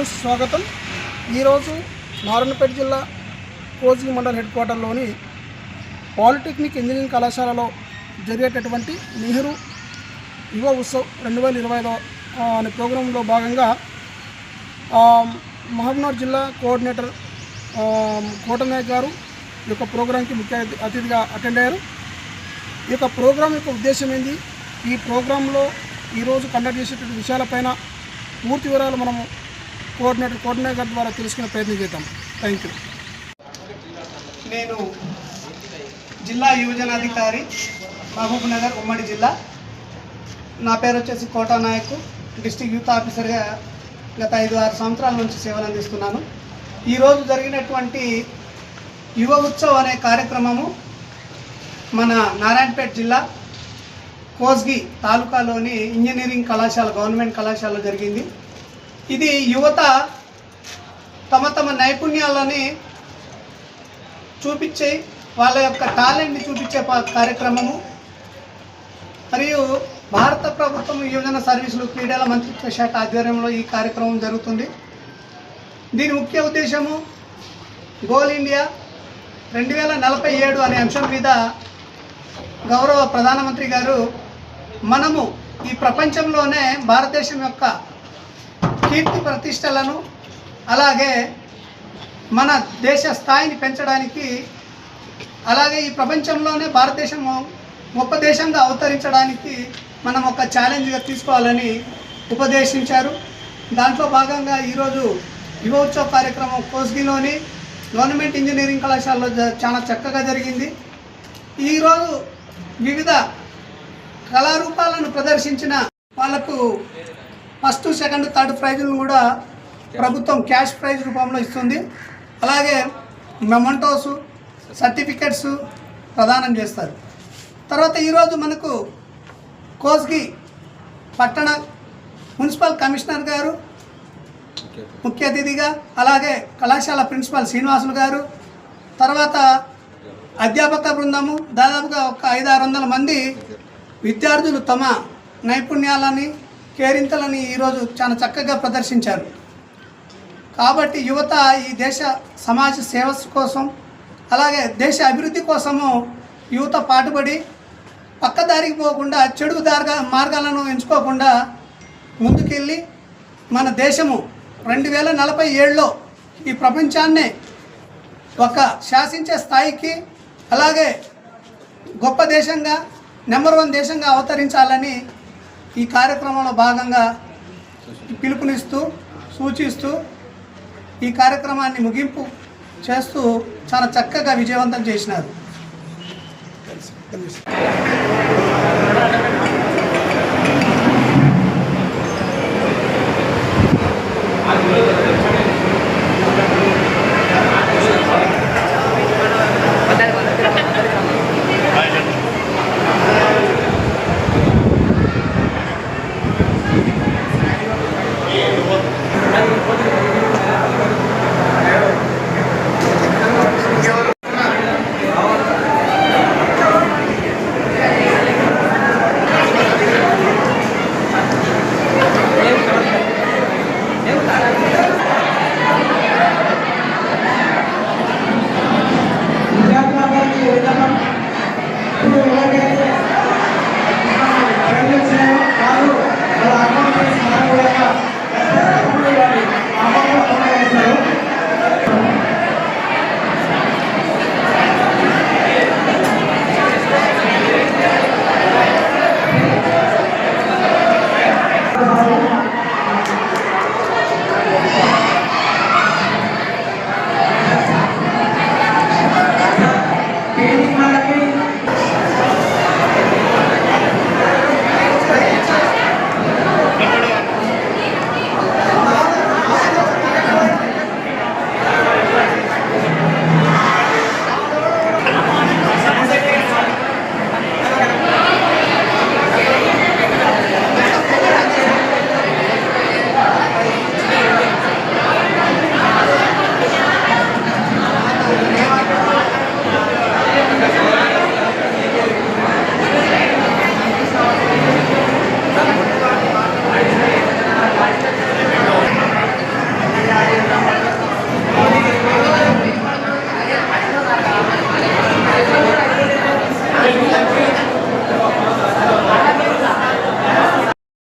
News స్వాగతం. ఈరోజు నారాయణపేట జిల్లా కోచింగ్ మండల్ హెడ్ క్వార్టర్లోని పాలిటెక్నిక్ ఇంజనీరింగ్ కళాశాలలో జరిగేటటువంటి నెహ్రూ యువ ఉత్సవ్ రెండు వేల ఇరవై ఐదో అనే ప్రోగ్రాంలో భాగంగా మహబూబ్నగర్ జిల్లా కోఆర్డినేటర్ కోటనాయక్ గారు ఈ యొక్క ప్రోగ్రాంకి ముఖ్య అతిథిగా అటెండ్ అయ్యారు. ఈ యొక్క ప్రోగ్రాం యొక్క ఉద్దేశం ఏంది? ఈ ప్రోగ్రాంలో ఈరోజు కండక్ట్ చేసేటువంటి విషయాలపైన పూర్తి వివరాలు మనము కోఆర్డినేటర్ కోఆర్డినేటర్ ద్వారా తెలుసుకునే ప్రయత్నం చేద్దాం. థ్యాంక్ యూ నేను జిల్లా యువజనాధికారి మహబూబ్ నగర్ ఉమ్మడి జిల్లా. నా పేరు వచ్చేసి కోటా నాయక్ డిస్టిక్ యూత్ ఆఫీసర్గా గత ఐదు ఆరు సంవత్సరాల నుంచి సేవలు అందిస్తున్నాను. ఈరోజు జరిగినటువంటి యువ ఉత్సవ్ అనే కార్యక్రమము మన నారాయణపేట జిల్లా కోస్గి తాలూకాలోని ఇంజనీరింగ్ కళాశాల గవర్నమెంట్ కళాశాలలో జరిగింది. ఇది యువత తమ తమ నైపుణ్యాలని చూపించే వాళ్ళ యొక్క టాలెంట్ని చూపించే కార్యక్రమము. మరియు భారత ప్రభుత్వం యువజన సర్వీసులు క్రీడల మంత్రిత్వ శాఖ ఆధ్వర్యంలో ఈ కార్యక్రమం జరుగుతుంది. దీని ముఖ్య ఉద్దేశము గోల్ ఇండియా రెండు వేల నలభై ఏడు అనే అంశం మీద గౌరవ ప్రధానమంత్రి గారు మనము ఈ ప్రపంచంలోనే భారతదేశం యొక్క కీర్తి ప్రతిష్టలను అలాగే మన దేశ స్థాయిని పెంచడానికి అలాగే ఈ ప్రపంచంలోనే భారతదేశం గొప్ప దేశంగా అవతరించడానికి మనం ఒక ఛాలెంజ్గా తీసుకోవాలని ఉపదేశించారు. దాంట్లో భాగంగా ఈరోజు యువ ఉత్సవ కార్యక్రమం కోస్గిలోని గవర్నమెంట్ ఇంజనీరింగ్ కళాశాలలో చాలా చక్కగా జరిగింది. ఈరోజు వివిధ కళారూపాలను ప్రదర్శించిన వాళ్ళకు ఫస్ట్ సెకండ్ థర్డ్ ప్రైజులను కూడా ప్రభుత్వం క్యాష్ ప్రైజ్ రూపంలో ఇస్తుంది. అలాగే మెమంటోస్ సర్టిఫికెట్స్ ప్రదానం చేస్తారు. తర్వాత ఈరోజు మనకు కోస్గి పట్టణ మున్సిపల్ కమిషనర్ గారు ముఖ్య అతిథిగా అలాగే కళాశాల ప్రిన్సిపాల్ శ్రీనివాసులు గారు తర్వాత అధ్యాపక బృందము దాదాపుగా ఒక ఐదు ఆరు వందల మంది విద్యార్థులు తమ నైపుణ్యాలని కేరింతలని ఈరోజు చాలా చక్కగా ప్రదర్శించారు. కాబట్టి యువత ఈ దేశ సమాజ సేవ కోసం అలాగే దేశ అభివృద్ధి కోసము యువత పాటుపడి పక్కదారికి పోకుండా చెడు దారిగా మార్గాలను ఎంచుకోకుండా ముందుకెళ్ళి మన దేశము రెండు వేల నలభై ఏడులో ఈ ప్రపంచాన్నే ఒక శాసించే స్థాయికి అలాగే గొప్ప దేశంగా నెంబర్ వన్ దేశంగా అవతరించాలని ఈ కార్యక్రమంలో భాగంగా పిలుపునిస్తూ సూచిస్తూ ఈ కార్యక్రమాన్ని ముగింపు చేస్తూ చాలా చక్కగా విజయవంతం చేసినారు. Amen.